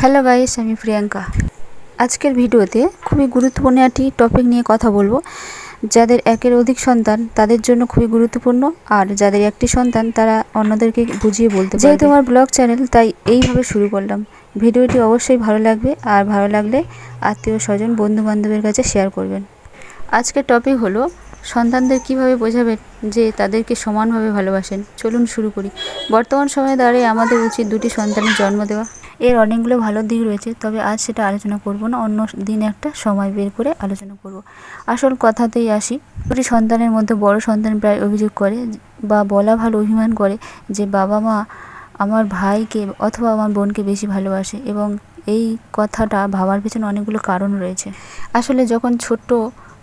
Hello guys, আমি প্রিয়াঙ্কা। আজকের ভিডিওতে খুবই গুরুত্বপূর্ণ একটি টপিক নিয়ে কথা বলব। যাদের একের অধিক সন্তান, তাদের জন্য খুবই গুরুত্বপূর্ণ। আর যাদের একটি সন্তান, তারা অন্যদেরকে বুঝিয়ে বলতে পারবে। যেহেতু আমার ব্লগ চ্যানেল তাই এইভাবে শুরু করলাম। ভিডিওটি অবশ্যই ভালো লাগবে। আর ভালো লাগলে আত্মীয় স্বজন বন্ধু বান্ধবের কাছে শেয়ার করবেন। আজকের টপিক হলো, সন্তানদের কীভাবে বোঝাবেন যে তাদেরকে সমানভাবে ভালোবাসেন? চলুন শুরু করি। বর্তমান সময়ে দাঁড়িয়ে আমাদের উচিত দুটি সন্তানের জন্ম দেওয়া। এর অনেকগুলো ভালো দিক রয়েছে, তবে আজ সেটা আলোচনা করব না, অন্য দিন একটা সময় বের করে আলোচনা করব। আসল কথাতেই আসি, দুটি সন্তানের মধ্যে বড় সন্তান প্রায় অভিযোগ করে বা বলা ভালো অভিমান করে যে বাবা মা আমার ভাইকে অথবা আমার বোনকে বেশি ভালোবাসে এবং এই কথাটা ভাবার পেছনে অনেকগুলো কারণ রয়েছে। আসলে যখন ছোট্ট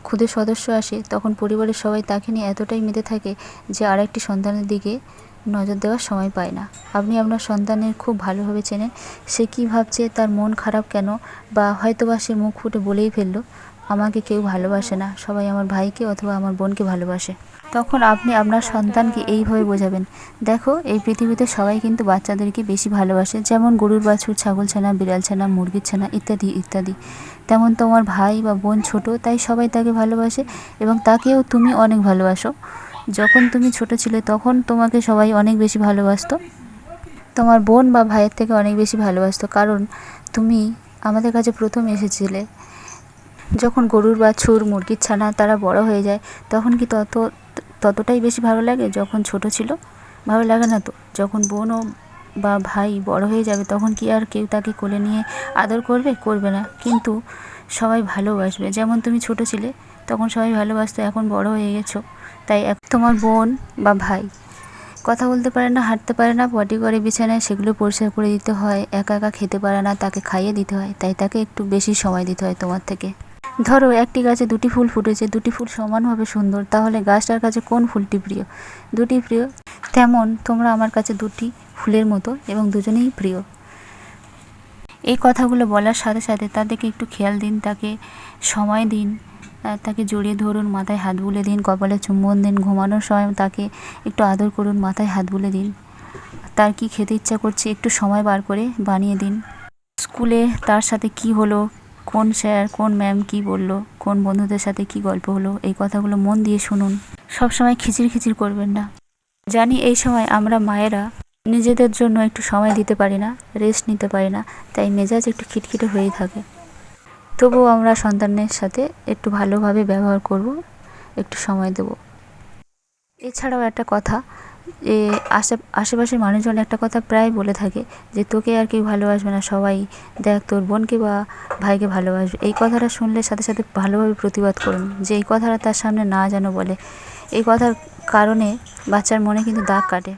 ক্ষুদে সদস্য আসে, তখন পরিবারের সবাই তাকে নিয়ে এতটাই মেতে থাকে যে আরেকটি সন্তানের দিকে নজর দেওয়ার সময় পায় না। আপনি আপনার সন্তানের খুব ভালোভাবে চেনেন। সে কী ভাবছে, তার মন খারাপ কেন? বা হয়তোবা সে মুখ ফুটে বলেই ফেলল, আমাকে কেউ ভালোবাসে না। সবাই আমার ভাইকে অথবা আমার বোনকে ভালোবাসে। তখন আপনি আপনার সন্তানকে এইভাবে বোঝাবেন, দেখো, এই পৃথিবীতে সবাই কিন্তু বাচ্চাদেরকে বেশি ভালোবাসে। যেমন গরুর বাছুর, ছাগল ছানা, বিড়াল ছানা, মুরগির ছানা, ইত্যাদি ইত্যাদি। তেমন তোমার ভাই বা বোন ছোট, তাই সবাই তাকে ভালোবাসে এবং তাকেও তুমি অনেক ভালোবাসো। যখন তুমি ছোট ছিলে, তখন তোমাকে সবাই অনেক বেশি ভালোবাসত। তোমার বোন বা ভাইয়ের থেকে অনেক বেশি ভালোবাসতো, কারণ তুমি আমাদের কাছে প্রথম এসেছিলে। যখন গরুর বা বাছুর মুরগির ছানা তারা বড় হয়ে যায়, তখন কি তত, ততটাই বেশি ভালো লাগে? যখন ছোট ছিল, ভালো লাগে না তো? যখন বোনও বা ভাই বড় হয়ে যাবে, তখন কি আর কেউ তাকে কোলে নিয়ে আদর করবে? করবে না। কিন্তু সবাই ভালোবাসবে। যেমন তুমি ছোট ছিলে, তখন সবাই ভালোবাসতো, এখন বড় হয়ে গেছো। তাই তোমার বোন বা ভাই কথা বলতে পারে না, হাঁটতে পারে না পটি করে বিছানায় সেগুলো পরিষ্কার করে দিতে হয়, একা একা খেতে পারে না, তাকে খাইয়ে দিতে হয়, তাই তাকে একটু বেশি সময় দিতে হয় তোমার থেকে। ধরো একটি গাছে দুটি ফুল ফুটেছে, দুটি ফুল সমানভাবে সুন্দর, তাহলে গাছটার কাছে কোন ফুলটি প্রিয়? দুটি প্রিয়। তেমন তোমরা আমার কাছে দুটি ফুলের মতো এবং দুজনেই প্রিয়। এই কথাগুলো বলার সাথে সাথে তাদেরকে একটু খেয়াল দিন, তাকে সময় দিন তাকে জড়িয়ে ধরুন, মাথায় হাত বুলে দিন, কপালে চুম্বন দিন, ঘুমানোর সময় তাকে একটু আদর করুন, মাথায় হাত বুলে দিন। তার কি খেতে ইচ্ছা করছে, একটু সময় বার করে বানিয়ে দিন। স্কুলে তার সাথে কি হলো, কোন স্যার, কোন ম্যাম কি বলল, কোন বন্ধুদের সাথে কি গল্প হলো, এই কথাগুলো মন দিয়ে শুনুন। সবসময় খিচির খিচির করবেন না। জানি এই সময় আমরা মায়েরা নিজেদের জন্য একটু সময় দিতে পারি না রেস্ট নিতে পারি না, তাই মেজাজ একটু খিটখিটে হয়েই থাকে। তবুও আমরা সন্তানের সাথে একটু ভালোভাবে ব্যবহার করব, একটু সময় দেব। এছাড়াও একটা কথা, যে আশে আশেপাশের মানুষজন একটা কথা প্রায় বলে থাকে, যে তোকে আর কেউ ভালোবাসবে না, সবাই দেখ তোর বোনকে বা ভাইকে ভালোবাসবে। এই কথাটা শুনলে সাথে সাথে ভালোভাবে প্রতিবাদ করুন, যে এই কথাটা তার সামনে না যেন বলে। এই কথার কারণে বাচ্চার মনে কিন্তু দাগ কাটে।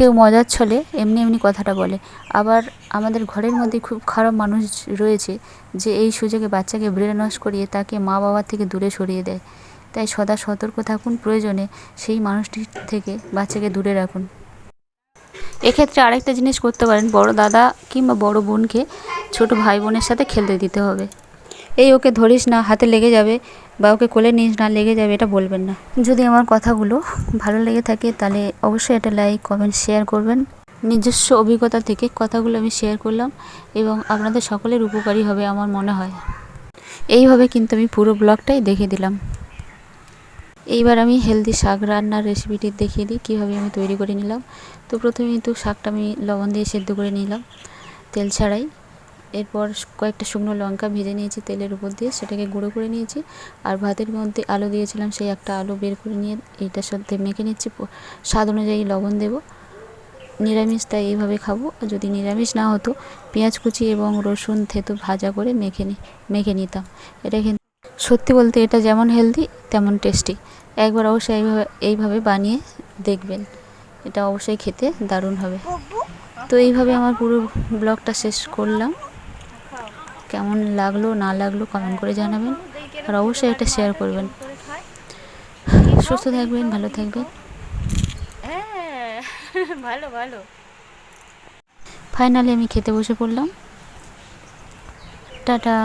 কেউ মজার ছলে এমনি এমনি কথাটা বলে। আবার আমাদের ঘরের মধ্যে খুব খারাপ মানুষ রয়েছে যে এই সুযোগে বাচ্চাকে ব্রেন ওয়াশ করিয়ে তাকে মা বাবার থেকে দূরে সরিয়ে দেয়। তাই সদা সতর্ক থাকুন, প্রয়োজনে সেই মানুষটির থেকে বাচ্চাকে দূরে রাখুন। এক্ষেত্রে আরেকটা জিনিস করতে পারেন, বড় দাদা কিংবা বড় বোনকে ছোট ভাই বোনের সাথে খেলতে দিতে হবে। এই ওকে ধরিস না, হাতে লেগে যাবে বা ওকে কোলে নিস না, লেগে যাবে, এটা বলবেন না। যদি আমার কথাগুলো ভালো লেগে থাকে, তাহলে অবশ্যই একটা লাইক কমেন্ট শেয়ার করবেন। নিজস্ব অভিজ্ঞতা থেকে কথাগুলো আমি শেয়ার করলাম এবং আপনাদের সকলের উপকারী হবে আমার মনে হয়। এইভাবে কিন্তু আমি পুরো ব্লগটাই দেখে দিলাম। এইবার আমি হেলদি শাক রান্নার রেসিপিটি দেখিয়ে দিই, কীভাবে আমি তৈরি করে নিলাম। তো প্রথমে কিন্তু শাকটা আমি লবণ দিয়ে সেদ্ধ করে নিলাম, তেল ছাড়াই। এরপর কয়েকটা শুকনো লঙ্কা ভেজে নিয়েছি তেলের উপর দিয়ে, সেটাকে গুঁড়ো করে নিয়েছি। আর ভাতের মধ্যে আলু দিয়েছিলাম, সেই একটা আলু বের করে নিয়ে এইটার সাথে মেখে নিচ্ছি। স্বাদ অনুযায়ী লবণ দেবো। নিরামিষ তাই এইভাবে খাব। যদি নিরামিষ না হতো, পেঁয়াজ কুচি এবং রসুন থেতু ভাজা করে মেখে নি মেখে নিতাম। এটা কিন্তু সত্যি বলতে এটা যেমন হেলদি তেমন টেস্টি একবার অবশ্যই এইভাবে এইভাবে বানিয়ে দেখবেন। এটা অবশ্যই খেতে দারুণ হবে। তো এইভাবে আমার পুরো ব্লগটা শেষ করলাম। কেমন লাগল না লাগল কমেন্ট করে জানাবেন। আর অবশ্যই এটা শেয়ার করবেন। সুস্থ থাকবেন ভালো থাকবেন। হ্যাঁ ভালো ভালো। ফাইনালি আমি খেতে বসে পড়লাম। টাটা।